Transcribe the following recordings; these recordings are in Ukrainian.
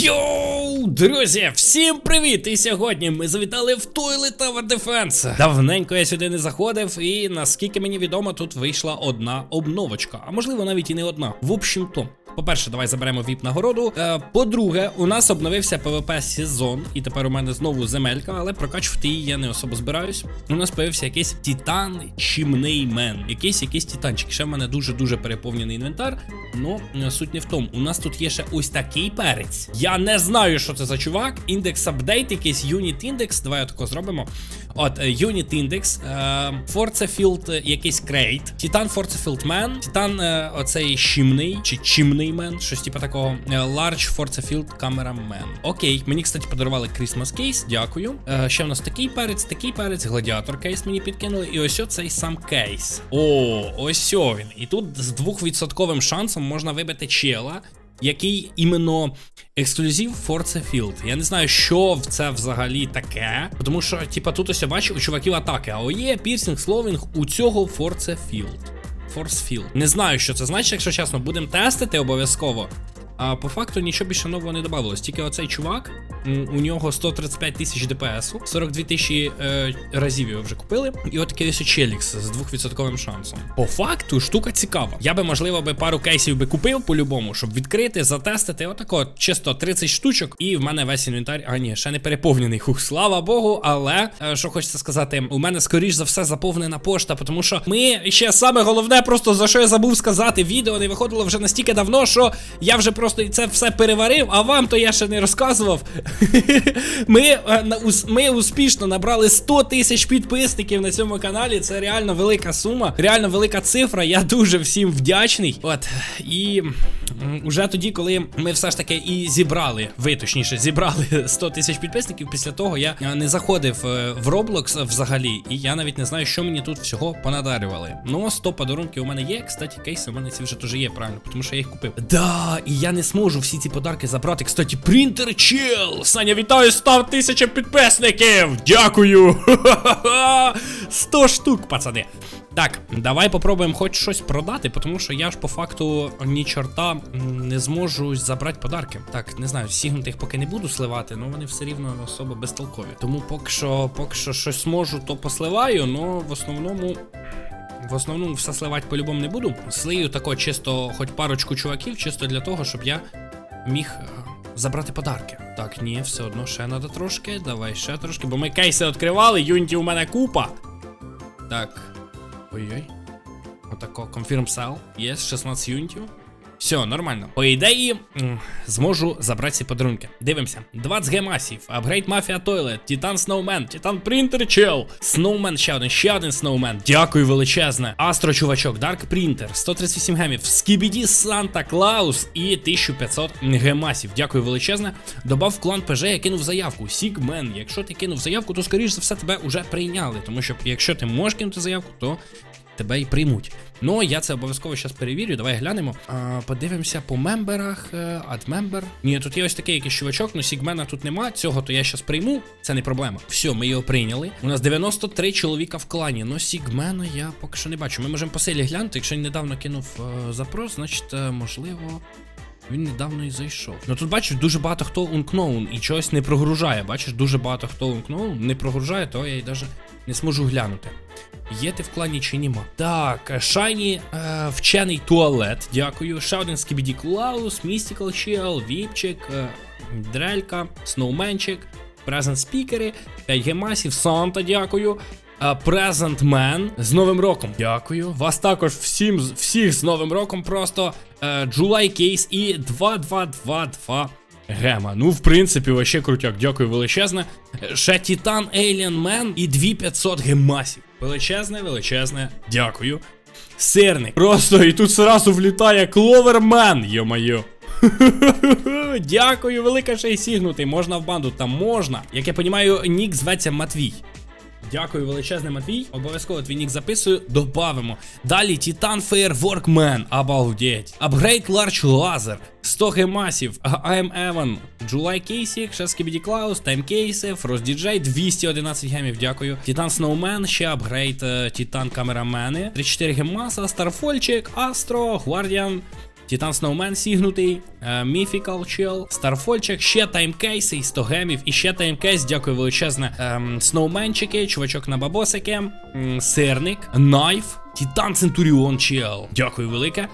Йоу, друзі, всім привіт! І сьогодні ми завітали в Toilet Tower Defense. Давненько я сюди не заходив, і наскільки мені відомо, тут вийшла одна обновочка, а можливо навіть і не одна. В общем то. По-перше, давай заберемо віп нагороду. Е, По-друге, у нас обновився PvP сезон, і тепер у мене знову земелька, але прокачувати її я не особо збираюсь. У нас появився якийсь титан чимний мен. Якийсь якийсь титанчик. Ще в мене дуже-дуже переповнений інвентар. Ну, суть не в тому. У нас тут є ще ось такий перець. Я не знаю, що це за чувак. Індекс апдейт, якийсь юніт індекс. Давай отако зробимо. От, е, юніт індекс, Форцефілд, якийсь крейт, Форцефілд Мен, Титан е, оцей щімний, чи чимний мен, щось типу такого. Е, Large Форцефілд Камера Мен. Окей, мені, кстати, подарували Christmas кейс, дякую. Е, Ще в нас такий перець, такий перець, гладіатор кейс мені підкинули. І ось цей сам кейс. О, ось він. І тут з 2% шансом можна вибити чела. Який іменно ексклюзив Forza Field. Я не знаю, що в це взагалі таке. Тому що, типа, тут ось я бачу у чуваків атаки, а є пірсінг, словінг у цього Forza Field. Force Field. Не знаю, що це значить, якщо чесно, будемо тестити обов'язково. А по факту нічого більше нового не додавалось. Тільки оцей чувак, у нього 135 тисяч ДПСу, 42 тисячі е, разів його вже купили. І от такий ось Челікс з 2% шансом. По факту штука цікава. Я би, можливо, би пару кейсів би купив по-любому, щоб відкрити, затестити. Отако, чисто 30 штучок, і в мене весь інвентар. А ні, ще не переповнений. Хух, слава Богу, але е, що хочеться сказати, у мене скоріш за все заповнена пошта, тому що ми ще саме головне, просто за що я забув сказати, відео не виходило вже настільки давно, що я вже просто це все переварив, а вам то я ще не розказував. Ми е, ми успішно набрали 100 тисяч підписників на цьому каналі. Це реально велика сума, реально велика цифра. Я дуже всім вдячний. От і м, уже тоді, коли ми все ж таки і зібрали, ви точніше, зібрали 100 тисяч підписників. Після того я е, не заходив е, в Roblox взагалі, і я навіть не знаю, що мені тут всього понадарювали. Ну, 100 подарунків у мене є. Кстати, кейси у мене ці вже теж є, правильно, тому що я їх купив. Да, і я не зможу всі ці подарки забрати. Кстати, принтер чел. Саня, вітаю, став тисяча підписників. Дякую. 100 штук, пацани. Так, давай попробуємо хоч щось продати, тому що я ж по факту ні чорта не зможу забрати подарки. Так, не знаю, сігнутих поки не буду сливати, але вони все рівно особо безтолкові. Тому поки що, поки що щось можу, то посливаю, але в основному. В основному все сливати по-любому не буду. Слию тако чисто, хоч парочку чуваків, чисто для того, щоб я міг е, забрати подарки. Так, ні, все одно ще треба трошки. Давай ще трошки, бо ми кейси відкривали, юнті у мене купа. Так. Ой-ой. Отако, confirm sell. Є 16 юнітів. Все, нормально. По ідеї, зможу забрати ці подарунки. Дивимося. 20 гемасів, апгрейд Mafia Toilet, Titan Snowman, Titan Printer Chell, Snowman ще один, ще один Snowman. Дякую величезне. Астро чувачок, Dark Printer, 138 гемів, Skibidi Santa Claus і 1500 гемасів. Дякую величезне. Добав клан ПЖ, я кинув заявку. Sigman, якщо ти кинув заявку, то скоріш за все тебе вже прийняли. Тому що якщо ти можеш кинути заявку, то тебе і приймуть. Ну, я це обов'язково зараз перевірю. Давай глянемо. А, подивимося по мемберах. е, Адмембер. Ні, тут є ось такий якийсь чувачок, ну Сігмена тут нема. Цього то я зараз прийму. Це не проблема. Все, ми його прийняли. У нас 93 чоловіка в клані. Ну, Сігмена я поки що не бачу. Ми можемо по селі глянути. Якщо недавно кинув е, запрос, значить, е, можливо. Він недавно і зайшов. Ну тут бачиш, дуже багато хто ункноун і чогось не прогружає. Бачиш, дуже багато хто ункноун не прогружає, то я й навіть не зможу глянути. Є ти в клані чи нема? Так, Шайні е, вчений туалет. Дякую. Ще один Скібіді Клаус, Містікал Чел, Віпчик, е, Дрелька, Сноуменчик, Презент Спікери, 5 гемасів, Санта, дякую. Презент Мен з Новим роком. Дякую. Вас також всім всіх з Новим роком. Просто е, Джулай Кейс і 2222 Гема. Ну, в принципі, вообще крутяк. Дякую величезне. Ще Титан Alien Man і 2500 гемасів. Величезне, величезне. Дякую. Сирник. Просто і тут зразу влітає Кловермен, йо-моє. Дякую, велика ще й сігнутий. Можна в банду, там можна. Як я розумію, нік зветься Матвій. Дякую величезне, Матвій. Обов'язково твій нік записую, добавимо. Далі Титан Fireworkman, обалдеть. Апгрейд Large Laser, 100 гемасів, I'm Evan, July Кейсік, ще Skibidi Klaus, Time Кейси, Frost DJ, 211 гемів, дякую. Титан Snowman, ще апгрейд е, Титан Камерамени, 34 гемаса, Старфольчик, Астро, Гвардіан. Титан Сноумен сігнутий, Міфікал Чел, Старфольчик, ще таймкейси і 100 гемів, і ще таймкейс, дякую величезне. Ем, Сноуменчики, чувачок на бабосики, м, сирник, найф, Титан Центуріон Чел. Дякую велике.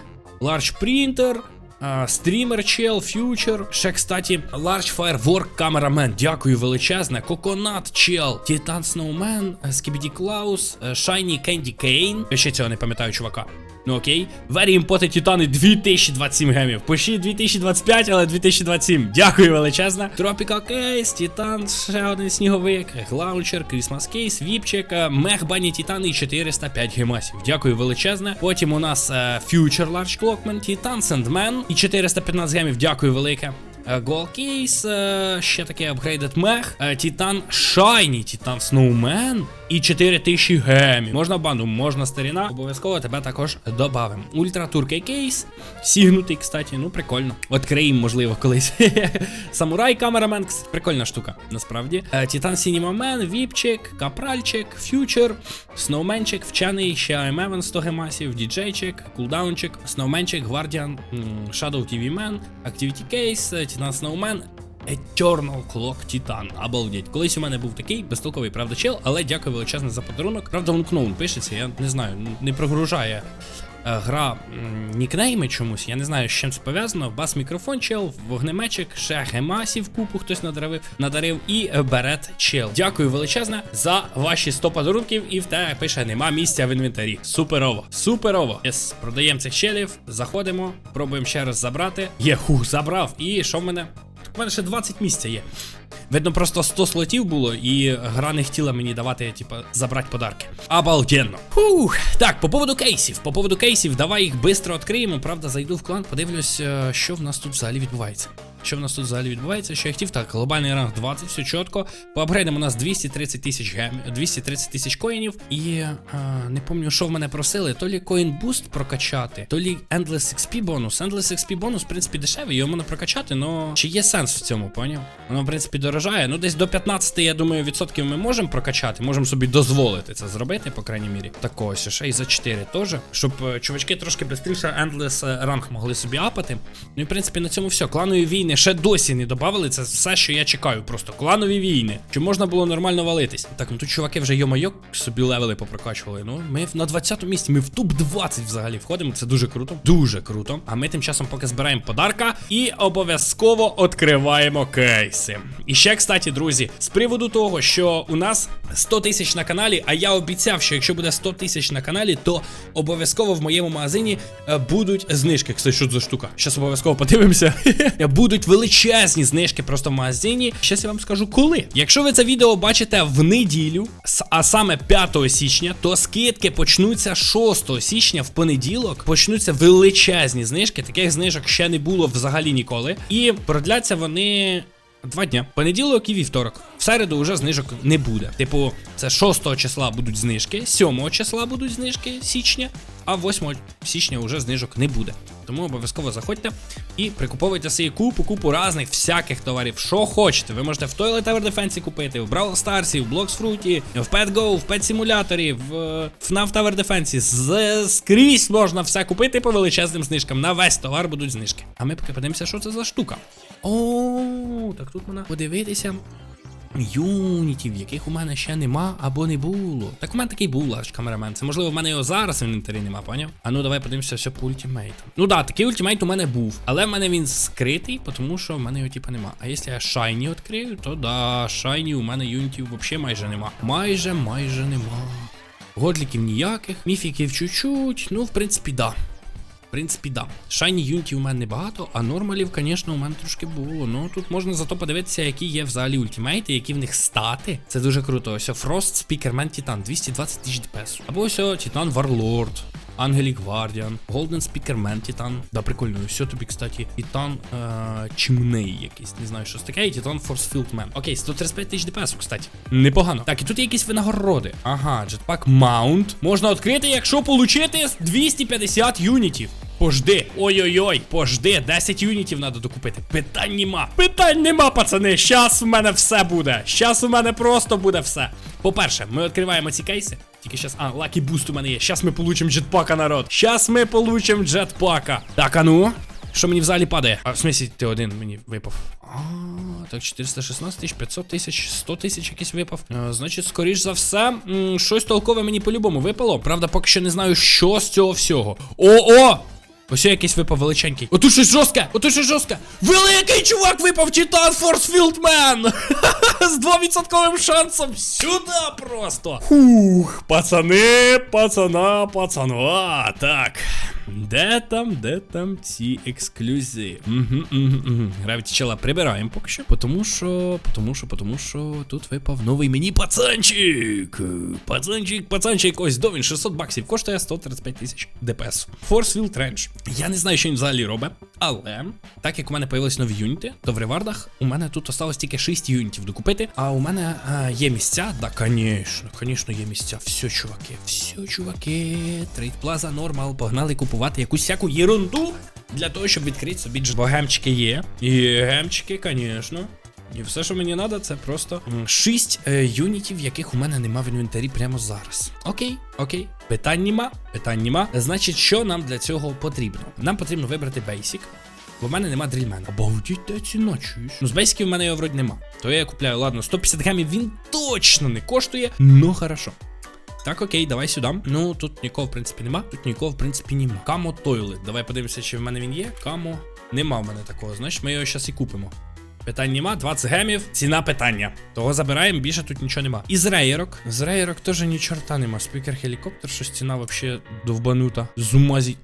Принтер. А, Стрімер чел, фьючер. Ще, кстати, Large Firework Cameraman. Дякую величезне. Коконат чел, Титан Сноумен, Скібіді Клаус, Шайні Кенді Кейн. Ще цього не пам'ятаю, чувака. Ну окей. Very Important Титани 2027 гемів. Пишіть 2025, але 2027. Дякую величезне. Tropical Кейс, Титан, ще один сніговик, Глаунчер, Крісмас Кейс, Віпчик, Мех Бані Титани і 405 гемасів. Дякую величезне. Потім у нас Future Large Clockman, Титан Sandman і 415 гемів. Дякую велике. Гол кейс, е, ще таке апгрейдед мех, Титан Шайні, Титан Сноумен і 4000 гемів. Можна банду, можна старіна. Обов'язково тебе також добавим. Ультра Туркей кейс, сігнутий, кстати, ну прикольно. Откриємо, можливо, колись. Самурай камерамен, прикольна штука, насправді. Е, Титан Сінімамен, Віпчик, Капральчик, Фьючер, Сноуменчик, Вчаний, ще АМ 100 гемасів, Діджейчик, Кулдаунчик, Сноуменчик, Гвардіан, Shadow TV Man, Activity Case, Титан Сноумен. Eternal Clock Titan. Обалдеть. Колись у мене був такий безтолковий, правда, чел, але дякую величезне за подарунок. Правда, он пишеться, я не знаю, не прогружає е, гра нікнейми чомусь. Я не знаю, з чим це пов'язано. Бас мікрофон чел, вогнеметчик, ще гемасів купу хтось надарив, надарив і е, берет чел. Дякую величезне за ваші 100 подарунків. І в тебе пише, нема місця в інвентарі. Суперово, суперово. Єс, продаємо цих челів, заходимо, пробуємо ще раз забрати. Є, хух, забрав. І що в мене? У мене ще 20 місця є. Видно, просто 100 слотів було, і гра не хотіла мені давати, типа, забрати подарки. Обалденно. Фух. Так, по поводу кейсів. По поводу кейсів, давай їх швидко відкриємо. Правда, зайду в клан, подивлюсь, е, що в нас тут взагалі відбувається. Що в нас тут взагалі відбувається? Що я хотів? Так, глобальний ранг 20, все чітко. По апгрейдам у нас 230 тисяч гем, 230 тисяч коїнів. І а, не пам'ятаю, що в мене просили. То лі коін буст прокачати, то лі Endless XP бонус. Endless XP бонус, в принципі, дешевий, його можна прокачати, але чи є сенс в цьому, поняв? Воно, в принципі, дорожає. Ну, десь до 15, я думаю, відсотків ми можемо прокачати, можемо собі дозволити це зробити, по крайній мірі. Так ось, ще й за 4 теж. Щоб е, чувачки трошки швидше Endless е, ранг могли собі апати. Ну і в принципі на цьому все. Кланові війни ще досі не додавали. Це все, що я чекаю. Просто кланові війни. Чи можна було нормально валитись? Так, ну тут чуваки вже йомайок собі левели попрокачували. Ну, ми на 20-му місці, ми в топ 20 взагалі входимо. Це дуже круто. Дуже круто. А ми тим часом поки збираємо подарка і обов'язково відкриваємо кейси. І ще, кстати, друзі, з приводу того, що у нас 100 тисяч на каналі, а я обіцяв, що якщо буде 100 тисяч на каналі, то обов'язково в моєму магазині е, будуть знижки. Кстати, що за штука? Щас обов'язково подивимося. будуть величезні знижки просто в магазині. Щас я вам скажу коли. Якщо ви це відео бачите в неділю, а саме 5 січня, то скидки почнуться 6 січня в понеділок. Почнуться величезні знижки. Таких знижок ще не було взагалі ніколи. І продляться вони. Два дня. Понеділок і вівторок. В середу вже знижок не буде. Типу, це 6 числа будуть знижки, 7 числа будуть знижки січня, а 8 січня вже знижок не буде. Тому обов'язково заходьте і прикуповуйте собі купу, купу різних всяких товарів. Що хочете. Ви можете в Toilet Tower Defense купити, в Brawl Stars, в Blox Fruity, в PetGo, в Pet Simulator, в FNAF Tower Defense. З, скрізь можна все купити по величезним знижкам. На весь товар будуть знижки. А ми поки подивимося, що це за штука. О, так тут можна подивитися. Юнітів, яких у мене ще нема або не було. Так у мене такий був ларч камерамен. Це можливо в мене його зараз в інвентарі нема, поняв? А ну давай подивимося все по ультимейту. Ну да, такий ультимейт у мене був. Але в мене він скритий, тому що в мене його типа нема. А якщо я шайні відкрию, то да, шайні у мене юнітів взагалі майже нема. Майже, майже нема. Годліків ніяких, міфіків чуть-чуть. Ну, в принципі, да. Принципі, да. Шайні юнітів у мене небагато, а нормалів, звісно, у мене трошки було. Ну тут можна зато подивитися, які є взагалі ультимейти, які в них стати. Це дуже круто. Ось Фрост Спікермен Титан, 220 тисяч ДПС. Або ось Титан Варлорд. Ангелік Гвардіан, Голден Спікермен Титан. Да, прикольно. Все тобі, кстати, Титан е- Чимней якийсь. Не знаю, що це таке. І Титан Форсфілд Мен. Окей, 135 тисяч ДПС, кстати. Непогано. Так, і тут є якісь винагороди. Ага, джетпак Маунт. Можна відкрити, якщо получити 250 юнітів. Пожди, ой-ой-ой, пожди, 10 юнітів треба докупити. Питань нема. Питань нема, пацани. Щас у мене все буде. Щас у мене просто буде все. По-перше, ми відкриваємо ці кейси. Тільки щас. А, лакі буст у мене є. Щас ми получимо джетпака, народ. Щас ми получимо джетпака. Так, а ну. Що мені в залі падає? А в смісі, ти один мені випав. А, так, 416 тисяч, 500 тисяч, 100 тисяч якийсь випав. А, значить, скоріш за все, м, щось толкове мені по-любому випало. Правда, поки що не знаю, що з цього всього. О-о! Ось якийсь випав величенький. Отут щось жорстке! Отут щось жорстке! Великий чувак випав Титан Форсфілдмен! З 2% шансом сюди просто! Фух, пацани, пацана, пацана. Так. Де там, де там ці ексклюзиви? Гравіті чела прибираємо поки що, тому що, тому що, тому що тут випав новий мені пацанчик. Пацанчик, пацанчик, ось до він 600 баксів, коштує 135 тисяч ДПС. Forcefield Range. Я не знаю, що він взагалі робить, але так як у мене появились нові юніти, то в ревардах у мене тут осталось тільки 6 юнітів докупити. А у мене а, є місця. Да, звісно, звісно, є місця. Все, чуваки, все, чуваки. Трейд Плаза, нормал, погнали купувати якусь всяку єрунду для того, щоб відкрити собі дж... Бо гемчики є. І гемчики, звісно. І все, що мені треба, це просто 6 е, юнітів, яких у мене нема в інвентарі прямо зараз. Окей, окей. Питань нема, питань нема. Значить, що нам для цього потрібно? Нам потрібно вибрати бейсик. Бо в мене нема дрільмена. Обалдіть, де ціна чуєш? Ну, з бейсиків в мене його вроді нема. То я купляю, ладно, 150 грамів він точно не коштує. Ну хорошо. Так, окей, давай сюди. Ну, тут нікого, в принципі, нема. Тут нікого, в принципі, нема. Камо Тойлет. Давай подивимося, чи в мене він є. Камо. Нема в мене такого. Значить, ми його зараз і купимо. Питань нема, 20 гемів, ціна питання. Того забираємо, більше тут нічого нема. Із рейерок. З рейерок теж ні чорта нема. Спікер гелікоптер, що ціна вообще довбанута. Зумазі.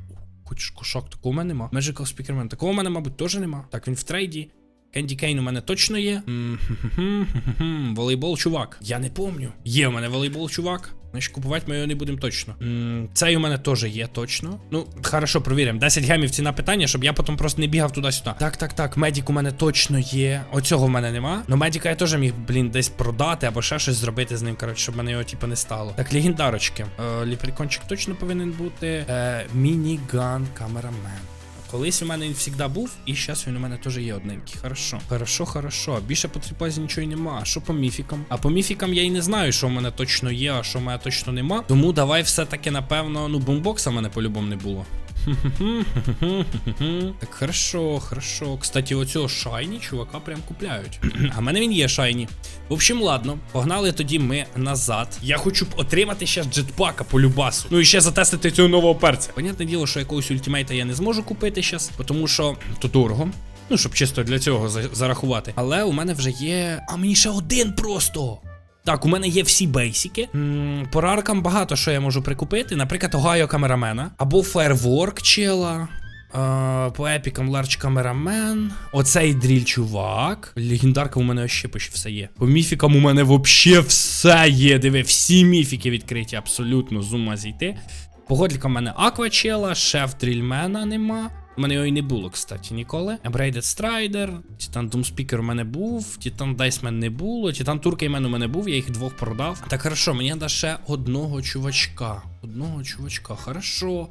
Хоч кошак, такого у мене нема. Magical Speakerman, такого у мене, мабуть, теж нема. Так, він в трейді. Кенді Кейн у мене точно є. Волейбол чувак. Я не помню. Є у мене волейбол чувак. Значить, купувати ми його не будемо точно. М, Цей у мене теж є точно. Ну, хорошо, провіримо. 10 гемів ціна питання, щоб я потім просто не бігав туди-сюди. Так, так, так. Медік у мене точно є. Оцього в мене нема. Ну, медіка я теж міг, блін, десь продати або ще щось зробити з ним, коротше, щоб мене його типу не стало. Так, легендарочки. Е, ліприкончик точно повинен бути. Е, мініган камерамен. Колись у мене він завжди був, і зараз він у мене теж є одненький. Хорошо. Хорошо, хорошо. Більше по трипазі нічого нема. Що по міфікам? А по міфікам я й не знаю, що в мене точно є, а що в мене точно нема. Тому давай все-таки, напевно, ну, бумбокса в мене по-любому не було. Так, хорошо, хорошо. Кстати, оцього шайні чувака прям купляють. а в мене він є шайні. В общем, ладно, погнали тоді ми назад. Я хочу б отримати ще джетпака по любасу. Ну і ще затестити цього нового перця. Понятне діло, що якогось ультимейта я не зможу купити зараз, тому що то дорого. Ну, щоб чисто для цього зарахувати. Але у мене вже є. А мені ще один просто. Так, у мене є всі бейсики. М, По раркам багато що я можу прикупити. Наприклад, Огайо камерамена. Або Firework чела. Е, по епікам Ларч Камерамен. Оцей дріль чувак. Легендарка у мене ще почти все є. По міфікам у мене взагалі все є. Диви, всі міфіки відкриті, абсолютно з ума зійти. По годлікам у мене Аквачела, шеф дрільмена нема. У мене його і не було, кстати, ніколи. Braided Strider, Titan Doom Speaker у мене був, Titan Diceman не було, Titan Turkeyman у мене був, я їх двох продав. Так, хорошо, мені треба ще одного чувачка. Одного чувачка, хорошо.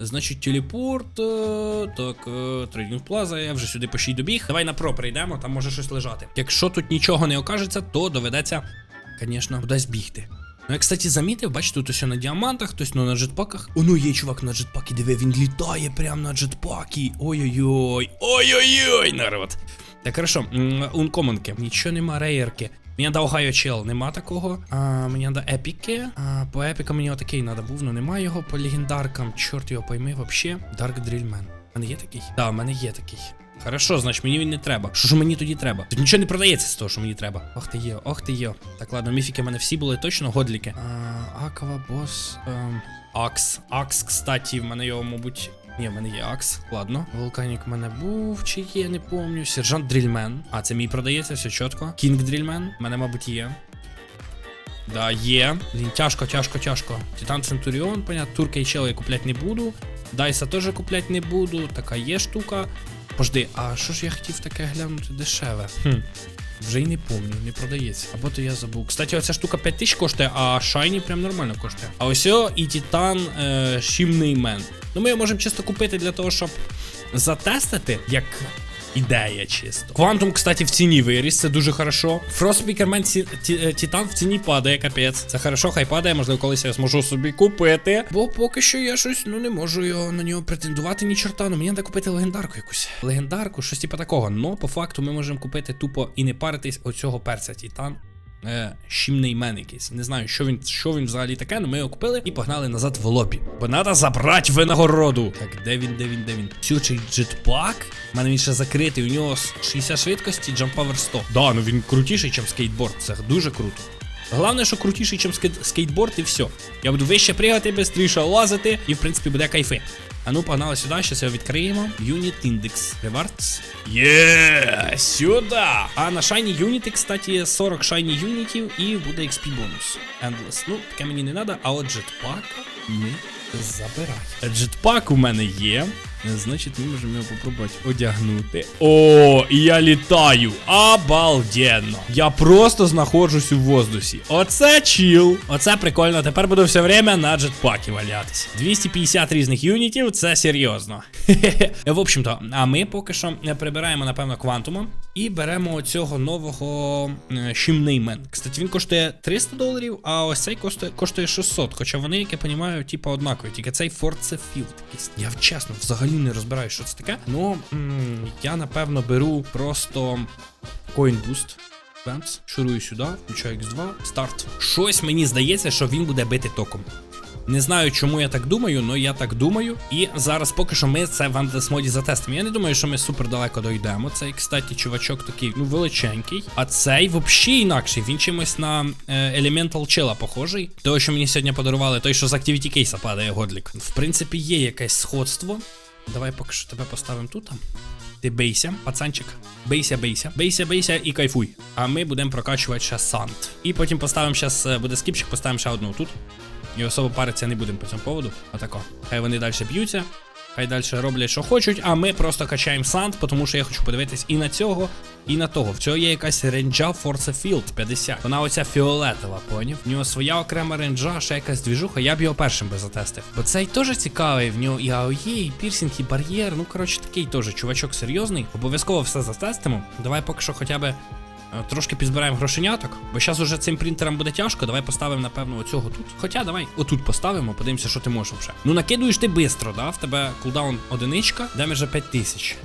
Значить, телепорт. е, Так, трейдинг плаза, я вже сюди почти добіг. Давай на про прийдемо, там може щось лежати. Якщо тут нічого не окажеться, то доведеться, звісно, кудись бігти. Ну, я, кстати, замітив, бачите, тут ось на діамантах, хтось ну, на джетпаках. О, ну є чувак на джетпакі, диви, він літає прямо на джетпакі. Ой-ой-ой. Ой-ой-ой, народ. Так, хорошо, м. Нічого нема, рейерки. Мені надо Огайо чел, нема такого. А, мені надо епіки. А, по епікам мені отакий надо був, ну нема його. По легендаркам, чорт його пойми, вообще. Дарк Дрільмен. У мене є такий? Так, да, у мене є такий. Хорошо, значить мені він не треба. Що ж мені тоді треба? Тут нічого не продається з того, що мені треба. Ох ти є, ох ти є. Так, ладно, міфіки в мене всі були точно годліки. А, Аква, бос. Ем, Акс. Акс, кстати, в мене його, мабуть. Ні, в мене є Акс. Ладно. Вулканік в мене був, чи є, не помню. Сержант Дрільмен. А, це мій продається, все чітко. Кінг Дрільмен. В мене, мабуть, є. Да, є. Блін, тяжко, тяжко, тяжко. Титан Центуріон, понятно. Турка і чел я купляти не буду. Дайса теж купляти не буду. Така є штука. Пожди, а що ж я хотів таке глянути дешеве? Хм. Вже й не помню, не продається. Або то я забув. Кстати, оця штука 5 тисяч коштує, а Шайні прям нормально коштує. А ось о, і Титан е, Шімний Мен. Ну ми його можемо чисто купити для того, щоб затестити, як ідея чисто. Квантум, кстати, в ціні виріс, це дуже хорошо. Ті- Ті- е, Титан в ціні падає, капець. Це хорошо, хай падає, можливо, колись я зможу собі купити. Бо поки що я щось ну не можу його на нього претендувати ні чорта. Ну мені треба купити легендарку якусь. Легендарку, щось типу такого. Ну, по факту ми можемо купити тупо і не паритись оцього перця Титан. Е, щімний мен якийсь. Не знаю, що він, що він взагалі таке, але ми його купили і погнали назад в лобі. Бо треба забрати винагороду. Так, де він, де він, де він? Сючий джетпак. У мене він ще закритий, у нього 60 швидкості, джампавер 100. Да, ну він крутіший, ніж скейтборд. Це дуже круто. Головне, що крутіший, ніж скейтборд, і все. Я буду вище пригати, швидше лазити, і в принципі буде кайфи. А ну, погнали сюди, зараз його відкриємо. Unit Index. Rewards. Є, сюди. А на Shiny Unity, кстати, 40 Shiny юнітів і буде XP бонус. Endless. Ну, таке мені не треба, а от джетпак ми забираємо. Джетпак у мене є. Значить, ми можемо його попробувати одягнути. О, і я літаю. Обалденно. Я просто знаходжусь у воздусі. Оце чіл. Оце прикольно. Тепер буду все время на джетпакі валятись. 250 різних юнітів, це серйозно. В общем-то, а ми поки що прибираємо, напевно, квантума і беремо оцього нового е, Шімнеймен. Кстати, він коштує 300 доларів, а ось цей коштує, коштує 600. Хоча вони, як я розумію, типу однакові. Тільки цей Forza Field. Я чесно, взагалі не розбираю, що це таке. Ну, я напевно беру просто Coin Boost. Бемс, шурую сюди, включаю X2, старт. Щось мені здається, що він буде бити током. Не знаю, чому я так думаю, але я так думаю. І зараз поки що ми це в андесмоді затестимо. Я не думаю, що ми супер далеко дойдемо. Цей, кстати, чувачок такий, ну, величенький. А цей взагалі інакший. Він чимось на е, Elemental Chilla похожий. Того, що мені сьогодні подарували, той, що з Activity кейса падає годлік. В принципі, є якесь сходство. Давай поки що тебе поставимо тут. Ти бейся, пацанчик. Бейся, бейся. Бейся, бейся і кайфуй. А ми будемо прокачувати ще сант. І потім поставимо зараз, буде скіпчик, поставимо ще одну тут. І особо паритися не будемо по цьому поводу. Отако. Хай вони далі б'ються, хай далі роблять, що хочуть, а ми просто качаємо сант, тому що я хочу подивитись і на цього, і на того. В цього є якась ренджа Forza Field 50. Вона оця фіолетова, поняв? В нього своя окрема ренджа, ще якась двіжуха, я б його першим би затестив. Бо цей теж цікавий, в нього і АОЄ, і пірсінг, і бар'єр. Ну, коротше, такий теж чувачок серйозний. Обов'язково все затестимо. Давай поки що хоча б. Е, Трошки підзбираємо грошеняток, бо зараз уже цим принтером буде тяжко. Давай поставимо, напевно, оцього тут. Хоча давай отут поставимо, подивимося, що ти можеш вже. Ну накидуєш ти швидко, да? В тебе кулдаун одиничка, демеджа 5000.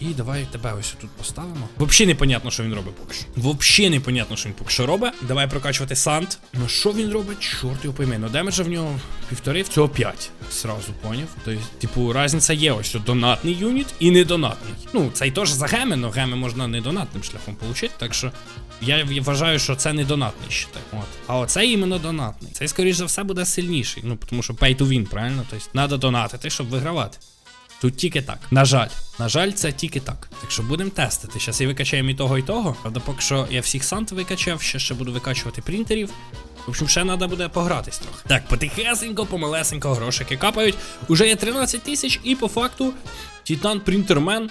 І давай тебе ось тут поставимо. Взагалі непонятно, що він робить поки що. Взагалі непонятно, що він поки що робить. Давай прокачувати сант. Ну що він робить? Чорт його пойме. Ну демеджа в нього півтори, в цього п'ять. Сразу поняв. Тобто, типу, різниця є ось що донатний юніт і недонатний. Ну, цей теж за геми, але геми можна недонатним шляхом отримати. Так що я вважаю, що це не донатний щитай. От. А оцей іменно донатний. Цей, скоріш за все, буде сильніший. Ну, тому що pay to win, правильно? Тобто, треба донатити, щоб вигравати. Тут тільки так. На жаль, на жаль, це тільки так. Так що будемо тестити. Зараз і викачаємо і того, і того. Правда, поки що я всіх сант викачав, ще ще буду викачувати принтерів. В общем, ще треба буде погратись трохи. Так, потихесенько, помалесенько грошики капають. Уже є 13 тисяч, і по факту Титан Принтермен.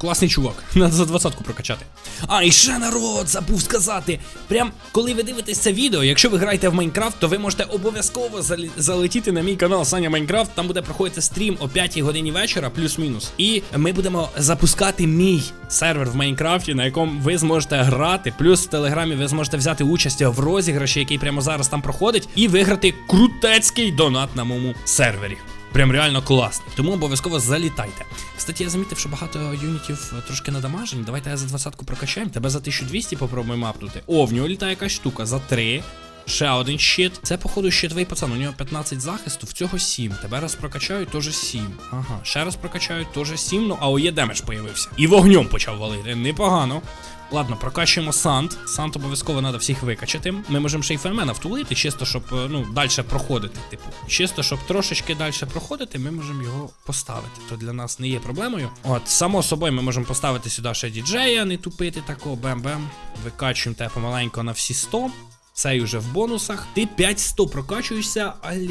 Класний чувак, треба за двадцятку прокачати. А, і ще народ, забув сказати. Прям коли ви дивитесь це відео, якщо ви граєте в Майнкрафт, то ви можете обов'язково залетіти на мій канал Саня Майнкрафт. Там буде проходити стрім о 5 годині вечора, плюс-мінус. І ми будемо запускати мій сервер в Майнкрафті, на якому ви зможете грати. Плюс в телеграмі ви зможете взяти участь в розіграші, який прямо зараз там проходить, і виграти крутецький донат на моєму сервері. Прям реально класний. Тому обов'язково залітайте. Кстати, я замітив, що багато юнітів е, трошки надамажені. Давайте я за двадцятку прокачаємо. Тебе за 1200 попробуємо апнути. О, в нього літає якась штука за 3. Ще один щит. Це, походу, щитовий пацан. У нього 15 захисту, в цього 7. Тебе раз прокачають, теж 7. Ага, ще раз прокачають, теж 7. Ну, а ОЄ демедж появився. І вогнем почав валити. Непогано. Ладно, прокачуємо сант. Сант обов'язково треба всіх викачати. Ми можемо ще й фермена втулити, чисто, щоб е, ну, далі проходити. Типу, чисто, щоб трошечки далі проходити, ми можемо його поставити. То для нас не є проблемою. От, само собою, ми можемо поставити сюди ще діджея, не тупити такого, бем-бем. Викачуємо тебе помаленько на всі 100. Цей уже в бонусах. Ти 5100 прокачуєшся, алі.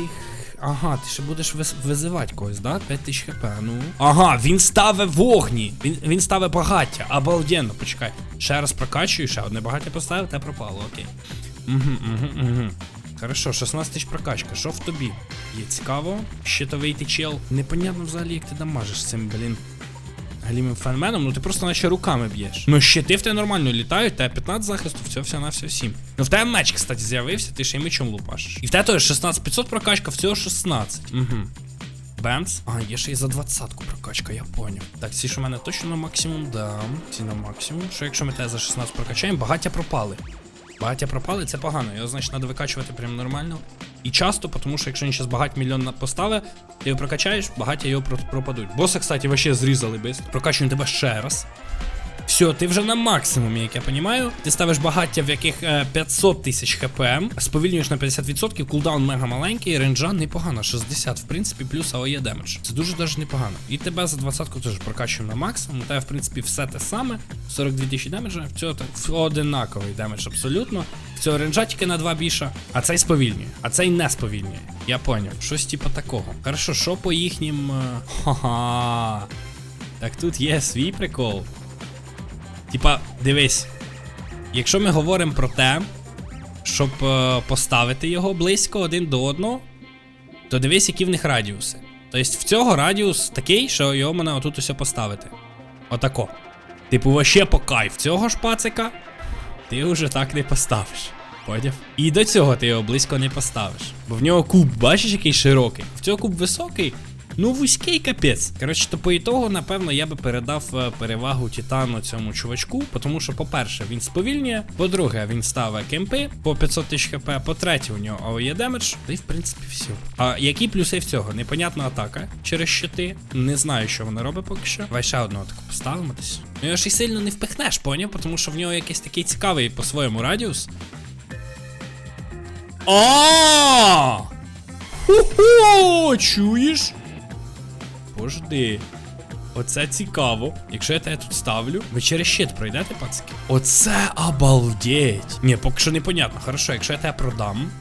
Ага, ти ще будеш визивати когось, да? 5000 хп, ну. Ага, він ставить вогні. Він, він ставить багаття. Обалденно, почекай. Ще раз прокачую, ще одне багаття поставив, те пропало, окей. Угу, угу, угу. Хорошо, 16 тисяч прокачка. Що в тобі? Є цікаво. Щитовий ти чел. Непонятно взагалі, як ти дамажиш цим, блін. галімим фенменом, ну ти просто наче руками б'єш. Ну щити в тебе нормально літають, тебе 15 захисту, все, все на все 7. Ну в тебе меч, кстати, з'явився, ти ще й мечом лупашиш. І в тебе теж 16500 прокачка, всього 16. Угу. Бенц. А, є ще й за двадцятку прокачка, я поняв. Так, ці ж у мене точно на максимум дам. Ці на максимум. Що якщо ми тебе за 16 прокачаємо, багаття пропали. Багаття пропали, це погано. Його, значить, треба викачувати прям нормально. І часто, тому що якщо він зараз багать мільйон поставить, ти його прокачаєш, багаття його пропадуть. Боса, кстати, вообще зрізали без. Прокачуємо тебе ще раз. Все, ти вже на максимумі, як я розумію. Ти ставиш багаття, в яких е, 500 тисяч хп, сповільнюєш на 50%, кулдаун мега маленький, ренджа непогано, 60, в принципі, плюс АОЄ демедж. Це дуже даже непогано. І тебе за 20-ку теж прокачуємо на максимум. Тебе, в принципі, все те саме. 42 тисячі демеджа, в цього одинаковий демедж абсолютно. В цього ренджа тільки на 2 більше, а цей сповільнює, а цей не сповільнює. Я поняв. Щось типу такого. Хорошо, що по їхнім. е, Ха-ха. Так тут є свій прикол. Типа, дивись, якщо ми говоримо про те, щоб е, поставити його близько один до одного, то дивись, які в них радіуси. Тобто в цього радіус такий, що його можна отут усе поставити. Отако. Типу, вообще по кайф цього ж пацика ти вже так не поставиш. Поняв? І до цього ти його близько не поставиш. Бо в нього куб, бачиш, який широкий. В цього куб високий, ну вузький капець. Коротше, то по ітогу, напевно, я би передав е, перевагу Титану цьому чувачку, тому що, по-перше, він сповільнює, по-друге, він ставить кемпи по 500 тисяч хп, по-третє, у нього АОЄ демедж, й в принципі все. А які плюси в цього? Непонятна атака через щити. Не знаю, що вона робить поки що. Давай ще одного таку поставимо. Ну його ж і сильно не впихнеш, поняв? Тому що в нього якийсь такий цікавий по-своєму радіус. А! Ху-ху! Чуєш? Пожди. Оце цікаво. Якщо я тебе тут ставлю, ви через щит пройдете, пацки? Оце обалдеть. Ні, поки що непонятно. Хорошо, якщо я тебе продам.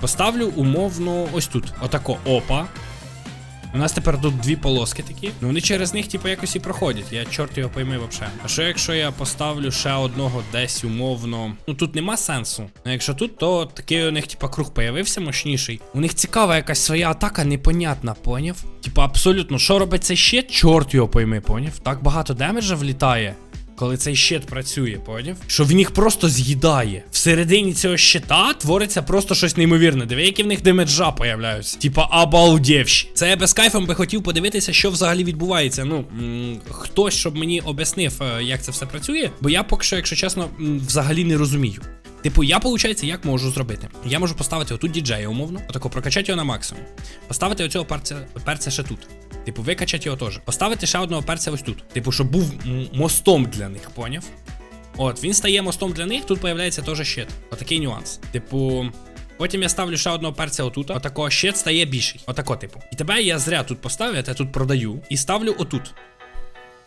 Поставлю умовно ось тут. Отако. Опа. У нас тепер тут дві полоски такі. Ну вони через них, типу, якось і проходять. Я чорт його пойми вообще. А що якщо я поставлю ще одного десь умовно. Ну тут нема сенсу. А якщо тут, то такий у них, типа, круг появився мощніший. У них цікава якась своя атака, непонятна, поняв? Типа, абсолютно, що робиться ще? чорт його пойми, поняв? Так багато демеджа влітає. Коли цей щит працює, поняв? Що в них просто з'їдає. Всередині цього щита твориться просто щось неймовірне. Диви, які в них демеджа появляються. Типа обалдєвші. Це я без кайфом би хотів подивитися, що взагалі відбувається. Ну, хтось, щоб мені об'яснив, е, як це все працює. Бо я поки що, якщо чесно, взагалі не розумію. Типу, я, виходить, як можу зробити? Я можу поставити отут діджея, умовно, отако прокачати його на максимум. Поставити оцього перця, перця ще тут. Типу, викачати його теж. Поставити ще одного перця ось тут. Типу, щоб був мостом для них, поняв? От, він стає мостом для них, тут появляється теж щит. Отакий нюанс. Типу. Потім я ставлю ще одного перця отут. Отакого щит стає більший. Отако, типу. І тебе я зря тут поставлю, я тут продаю. І ставлю отут.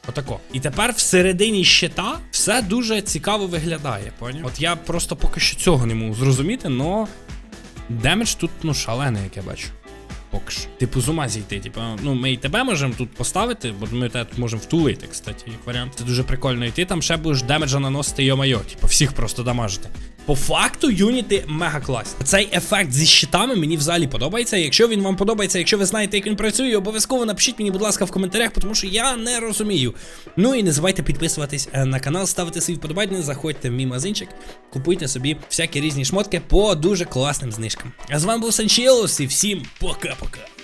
Отако. І тепер всередині щита все дуже цікаво виглядає, поняв? От я просто поки що цього не можу зрозуміти, но демедж тут ну шалений, як я бачу. Поки що. Типу, з ума зійти. Типу, ну ми і тебе можемо тут поставити, бо ми тебе тут можемо втулити, кстати, як варіант. Це дуже прикольно. І ти там ще будеш демеджа наносити йо-майо, типу, всіх просто дамажити. По факту, юніти мега класні. Цей ефект зі щитами мені взагалі подобається. Якщо він вам подобається, якщо ви знаєте, як він працює, обов'язково напишіть мені, будь ласка, в коментарях, тому що я не розумію. Ну і не забувайте підписуватись е, на канал, ставити свій вподобайки, заходьте в мій магазинчик, купуйте собі всякі різні шмотки по дуже класним знижкам. А з вами був Санчелос і всім пока-пока.